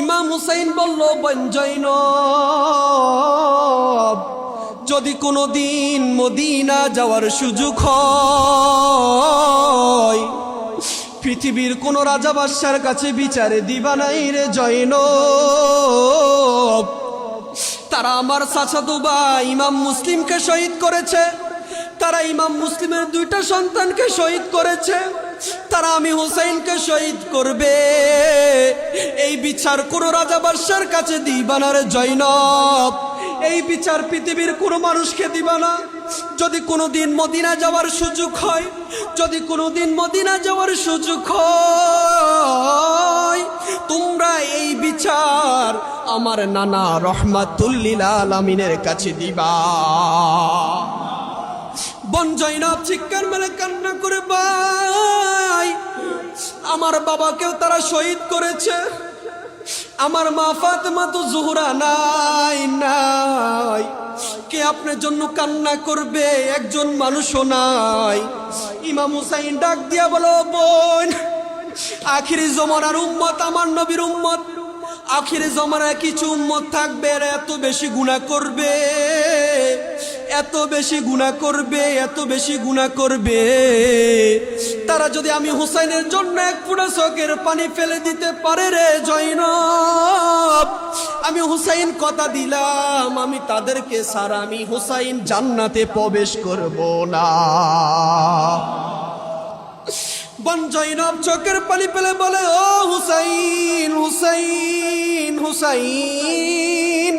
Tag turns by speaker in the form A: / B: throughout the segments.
A: ইমাম হুসাইন বলল বঞ্জৈন যদি কোনো দিন মদিনা যাওয়ার সুযোগ হয়, পৃথিবীর কোন রাজা বাদশার কাছে বিচারে দিবা নাই রে জৈন তারা আমার ভাই, ইমাম মুসলিমকে শহীদ করেছে। তারা ইমাম মুসলিমের দুইটা সন্তানকে শহীদ করেছে। তারা আমি হুসাইনকে শহীদ করবে। এই বিচার কোন রাজা বাদশার কাছে দিবানার জৈনব এই বিচার পৃথিবীর কোনো মানুষকে দিবা না। যদি কোনো দিন মদিনা যাওয়ার সুযোগ হয়, যদি কোনো দিন মদিনা যাওয়ার সুযোগ হয়, তোমরা এই বিচার আমার নানা রহমাতুল্লিল আলমিনের কাছে দিবা। জৈনব চিৎকার মেলে কান্না করে, ভাই, আমার বাবাকেও তারা শহীদ করেছে। আমার মা ফাতেমা তো জোহরা নাই নাই। কে আপনার জন্য কান্না করবে? একজন মানুষও নাই। ইমাম হুসাইন ডাক দিয়া বলো বোন, আখিরি জমানার উম্মত, আমার নবীর উম্মত। আখিরি জমানায় কিছু উম্মত থাকবে এত বেশি গুণা করবে। এত বেশি গুণা করবে, এত বেশি গুণা করবে। তারা যদি আমি হুসাইনের জন্য এক ফুটা চোখের পানি ফেলে দিতে পারে রে জৈনব আমি হুসাইন কথা দিলাম, আমি তাদেরকে সারা আমি হুসাইন জান্নাতে প্রবেশ করব না। বন জৈনব চোখের পানি পেলে বলে, ও হুসাইন হুসাইন হুসাইন।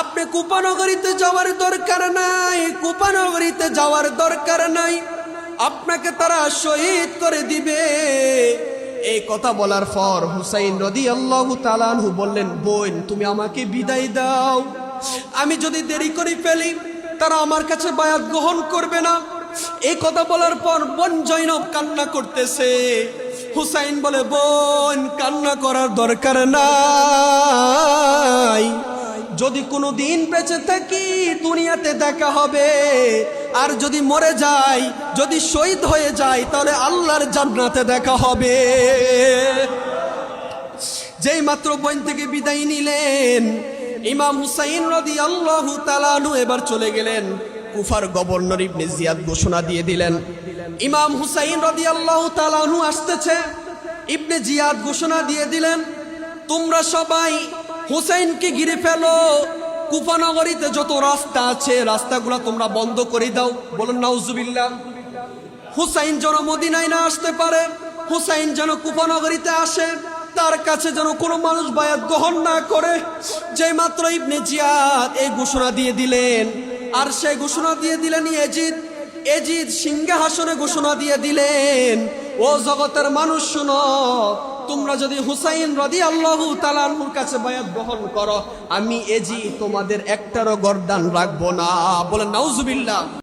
A: আপনি কুপানগরীতে যাওয়ার দরকার নাই, কুপানগরীতে যাওয়ার দরকার নাই। আপনাকে তারা শহীদ করে দিবে। এই কথা বলার পর হুসাইন রদি আল্লাহ তালানহু বললেন, বোন, তুমি আমাকে বিদায় দাও। আমি যদি দেরি করে ফেলি, তারা আমার কাছে বায়াত গ্রহণ করবে না। এই কথা বলার পর বোন জৈনব কান্না করতেছে। হুসাইন বলে, বোন, কান্না করার দরকার নাই। যদি কোনো দিন বেঁচে থাকি, দুনিয়াতে দেখা হবে। আর যদি মরে যাই, যদি শহীদ হয়ে যায় তাহলে আল্লাহর জান্নাতে দেখা হবে। যেই মাত্র বইন থেকে বিদায় নিলেন, ইমাম হুসাইন রদি আল্লাহ তালানু এবার চলে গেলেন, কুফার গভর্নর ইবনে জিয়াদ ঘোষণা দিয়ে দিলেন। ইমাম হুসাইন রদি আল্লাহ তালানু আসতেছে, ইবনে জিয়াদ ঘোষণা দিয়ে দিলেন, তোমরা সবাই হুসাইনকে গিরে ফেলো। কুফানগরীতে যত রাস্তা আছে, রাস্তাগুলো তোমরা বন্ধ করে দাও। বলুন, নাউজুবিল্লাহ। হুসাইন যেন মদিনায় না আসতে পারে, হুসাইন যেন কুফানগরীতে আসে, তার কাছে যেন কোনো মানুষ বায়াত গ্রহণ না করে। যে মাত্র ইবনে জিয়াদ এই ঘোষণা দিয়ে দিলেন, আর সেই ঘোষণা দিয়ে দিলেন এজিদ এজিদ সিংহাসনে ঘোষণা দিয়ে দিলেন, ও জগতের মানুষ, শুনো তোমরা যদি হুসাইন রদি আল্লাহ তালাহুর কাছে বায়াত গ্রহণ করো, আমি এজি তোমাদের একটারও গরদান রাখব না। বলে নাউজুবিল্লাহ।